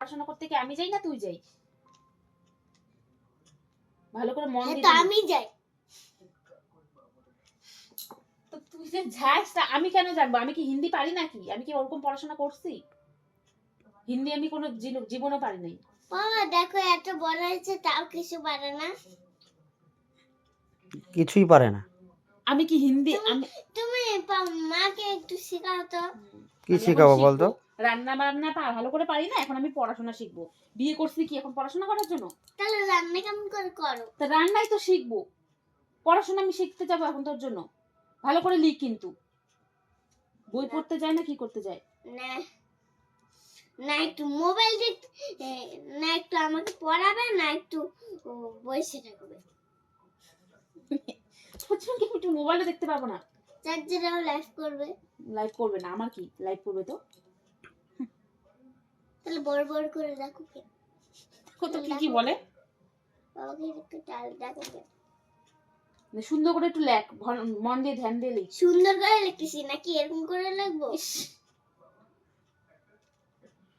পড়াশোনা করতে কি আমি যাই না তুই যাই? ভালো করে মন হ্যাঁ, দিয়ে আমি যাই। তো তুই যে যাস তা আমি কেন জানব? আমি কি হিন্দি পারি নাকি? আমি কি ওরকম পড়াশোনা করছি? হিন্দি আমি কোনো জীবনও পারি নাই। বাবা দেখো এত বড় হয়েছে তাও কিছু পারে না। কিছুই পারে না। আমি কি হিন্দি আমি তুমি মাকে একটু শেখাও তো। কি শেখাবো শিখব। বলতো? রান্না বান্না ভালো করে পারি না? এখন আমি পড়াশোনা শিখব। বিয়ে করছি কি এখন পড়াশোনা করার জন্য? তাহলে রান্না কেমন করে করো? তা রান্নাই তো শিখব। পড়াশোনা আমি শিখতে যাব এখন তোর জন্য। ভালো করে লিখ কিন্তু। বই পড়তে যায় না কি করতে যায়? না। না একটু মোবাইল দেখতে না একটু আমাকে পড়াবে না একটু বই শেখাবে তোর জন্য কি একটু মোবাইলে দেখতে পাবো না। চার্জারেও লাইভ করবে। লাইভ করবে না? আমার কি? লাইভ করবে তো? তাহলে বড় বড় করে কে? কত কি কি বলে? বাবাকে একটু দেখো কে মানে সুন্দর করে একটু লেখ মন দিয়ে ধ্যান দিয়ে লিখ। সুন্দর করে লিখতেছি নাকি এরকম করে লিখব?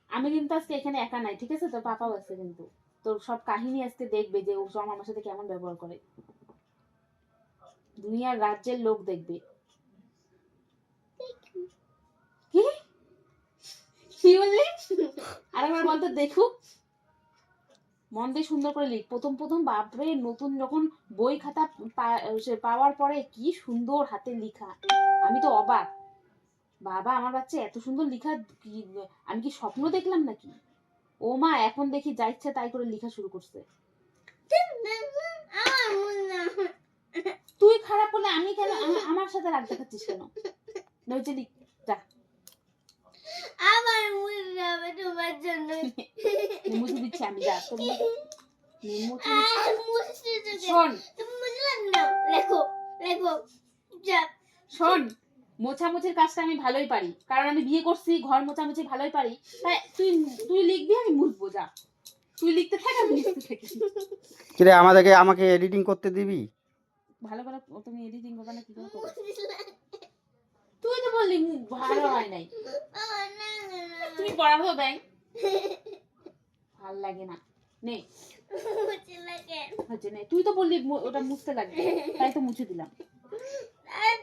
আমি কিন্তু আজকে এখানে একা নাই ঠিক আছে? তোর পাপাও আছে কিন্তু। তোর সব কাহিনী আজকে দেখবে যে ও সব আমার সাথে কেমন ব্যবহার করে। দুনিয়ার রাজ্যের লোক দেখবে। কি? আরেকবার বলতো দেখুক। মন দিয়ে সুন্দর করে লিখ। প্রথম প্রথম, বাপরে, নতুন যখন বই খাতা পাওয়ার পরে কি সুন্দর হাতে লেখা। আমি তো অবাক। বাবা, আমার বাচ্চা এত সুন্দর লেখা কি, আমি কি স্বপ্ন দেখলাম নাকি? ও মা, এখন দেখি, যা ইচ্ছা তাই করে লেখা শুরু করছে। তুই খারাপ হলে আমি কেন আম- আমার সাথে রাগ দেখাচ্ছিস কেন? নইছে লিখ, যা। তোমার জন্য মুছে দিচ্ছি আমি যা শোন তুমি বুঝলাম না লেখো লেখো যা শোন মোছামুছির কাজটা আমি ভালোই পারি। কারণ আমি বিয়ে করছি ঘর মোছামুছি ভালোই পারি। তাই তুই তুই লিখবি আমি মুছবো যা। তুই লিখতে থাক আমি লিখতে থাকি। কিরে আমাদেরকে আমাকে এডিটিং করতে দিবি? ভালো করে তুমি এডিটিং করবে না কি করে তুই তো বললি ভালো হয় নাই। পড়াবো ব্যাং ভালো লাগে না। নে। হচ্ছে নে। তুই তো বললি ওটা মুছতে লাগবে। তাই তো মুছে দিলাম।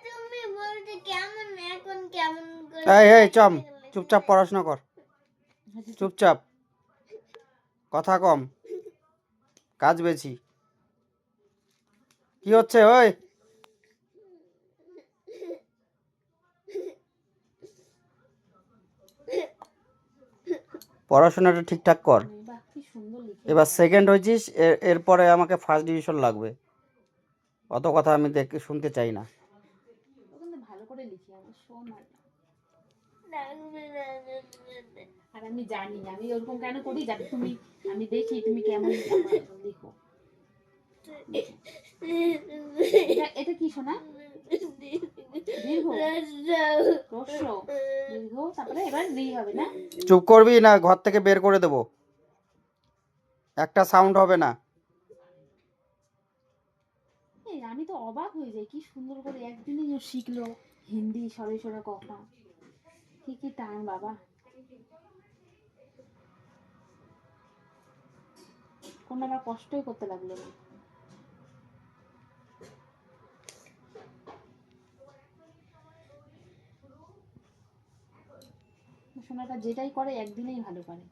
তুমি বলতে কেমন এখন কেমন করে এই এই চম। চুপচাপ পড়াশোনা কর। চুপচাপ। কথা কম। কাজ বেশি। কি হচ্ছে ওই? পড়াশোনাটা ঠিকঠাক কর। এবার সেকেন্ড হয়েছিস এরপরে আমাকে ফার্স্ট ডিভিশন লাগবে। অত কথা আমি দেখ শুনতে চাই না। আমি আর জানি আমি ওরকম কেন করি? যাতে তুমি আমি দেখি তুমি কেমন লিখো। এটা কি শোনা? চুপ করবি না ঘর থেকে বের করে দেবো। একটা সাউন্ড হবে না। আমি তো অবাক হয়ে যাই কি সুন্দর করে একদিনই ও শিখলো হিন্দি সরে সরে কথা। কি কি টান বাবা। কোনো আমার কষ্টই করতে লাগল না। সোনাটা যেটাই করে একদিনেই ভালো করে